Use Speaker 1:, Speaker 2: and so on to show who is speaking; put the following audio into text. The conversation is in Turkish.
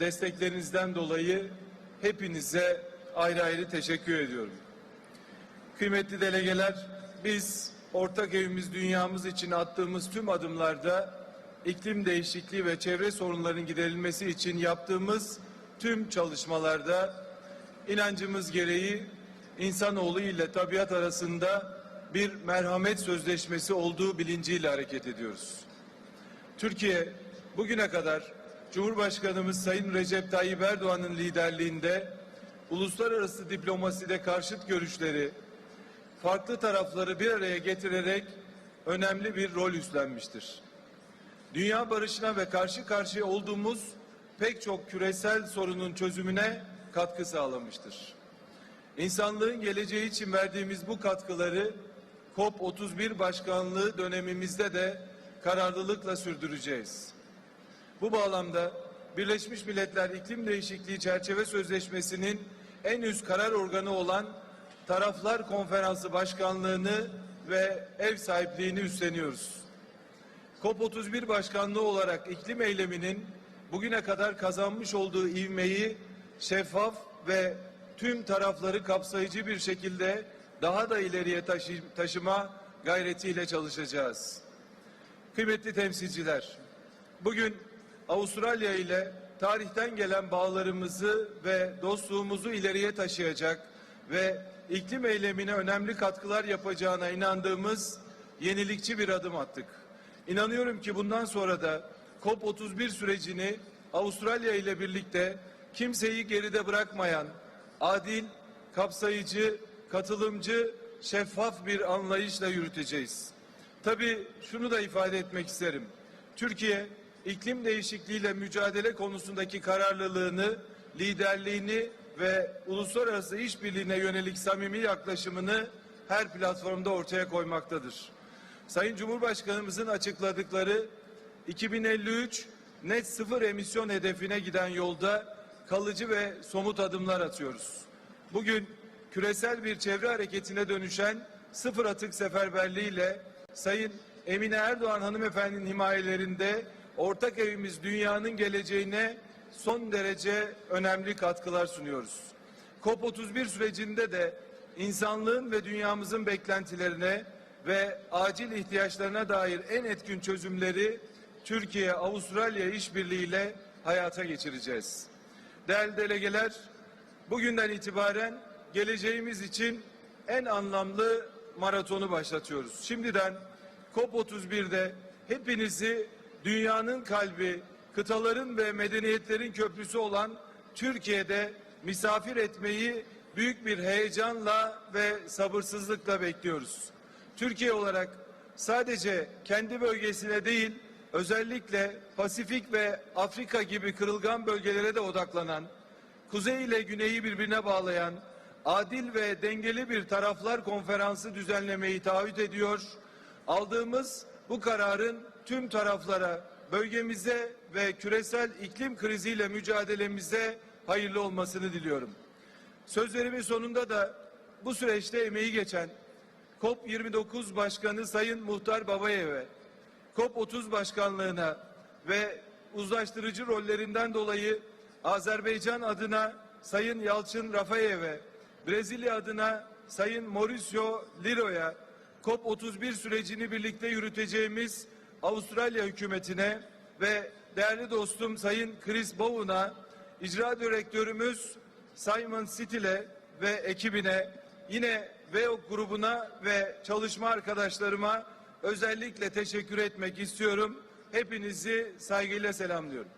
Speaker 1: desteklerinizden dolayı hepinize ayrı ayrı teşekkür ediyorum. Kıymetli delegeler, biz ortak evimiz dünyamız için attığımız tüm adımlarda iklim değişikliği ve çevre sorunlarının giderilmesi için yaptığımız tüm çalışmalarda inancımız gereği insanoğlu ile tabiat arasında bir merhamet sözleşmesi olduğu bilinciyle hareket ediyoruz. Türkiye bugüne kadar Cumhurbaşkanımız Sayın Recep Tayyip Erdoğan'ın liderliğinde uluslararası diplomaside karşıt görüşleri, farklı tarafları bir araya getirerek önemli bir rol üstlenmiştir. Dünya barışına ve karşı karşıya olduğumuz pek çok küresel sorunun çözümüne katkı sağlamıştır. İnsanlığın geleceği için verdiğimiz bu katkıları COP31 başkanlığı dönemimizde de kararlılıkla sürdüreceğiz. Bu bağlamda Birleşmiş Milletler İklim Değişikliği Çerçeve Sözleşmesi'nin en üst karar organı olan Taraflar Konferansı Başkanlığını ve ev sahipliğini üstleniyoruz. COP31 başkanlığı olarak iklim eyleminin bugüne kadar kazanmış olduğu ivmeyi şeffaf ve tüm tarafları kapsayıcı bir şekilde daha da ileriye taşı- taşıma gayretiyle çalışacağız. Kıymetli temsilciler, bugün Avustralya ile tarihten gelen bağlarımızı ve dostluğumuzu ileriye taşıyacak ve iklim eylemine önemli katkılar yapacağına inandığımız yenilikçi bir adım attık. İnanıyorum ki bundan sonra da COP31 sürecini Avustralya ile birlikte kimseyi geride bırakmayan, adil, kapsayıcı, katılımcı, şeffaf bir anlayışla yürüteceğiz. Tabii şunu da ifade etmek isterim. Türkiye iklim değişikliğiyle mücadele konusundaki kararlılığını, liderliğini ve uluslararası işbirliğine yönelik samimi yaklaşımını her platformda ortaya koymaktadır. Sayın Cumhurbaşkanımızın açıkladıkları 2053 net sıfır emisyon hedefine giden yolda kalıcı ve somut adımlar atıyoruz. Bugün küresel bir çevre hareketine dönüşen sıfır atık seferberliğiyle Sayın Emine Erdoğan hanımefendinin himayelerinde ortak evimiz dünyanın geleceğine son derece önemli katkılar sunuyoruz. COP31 sürecinde de insanlığın ve dünyamızın beklentilerine ve acil ihtiyaçlarına dair en etkin çözümleri Türkiye-Avustralya işbirliğiyle hayata geçireceğiz. Değerli delegeler, bugünden itibaren geleceğimiz için en anlamlı maratonu başlatıyoruz. Şimdiden COP31'de hepinizi dünyanın kalbi, kıtaların ve medeniyetlerin köprüsü olan Türkiye'de misafir etmeyi büyük bir heyecanla ve sabırsızlıkla bekliyoruz. Türkiye olarak sadece kendi bölgesine değil, özellikle Pasifik ve Afrika gibi kırılgan bölgelere de odaklanan, kuzey ile güneyi birbirine bağlayan, adil ve dengeli bir taraflar konferansı düzenlemeyi taahhüt ediyor. Aldığımız bu kararın tüm taraflara, bölgemize ve küresel iklim kriziyle mücadelemize hayırlı olmasını diliyorum. Sözlerimin sonunda da bu süreçte emeği geçen COP29 Başkanı Sayın Muhtar Babayev'e, COP30 Başkanlığına ve uzlaştırıcı rollerinden dolayı Azerbaycan adına Sayın Yalçın Rafayev'e, Brezilya adına Sayın Mauricio Liro'ya, COP31 sürecini birlikte yürüteceğimiz Avustralya hükümetine ve değerli dostum Sayın Chris Bowen'a, icra direktörümüz Simon Stil'e ve ekibine, yine VEOK grubuna ve çalışma arkadaşlarıma özellikle teşekkür etmek istiyorum. Hepinizi saygıyla selamlıyorum.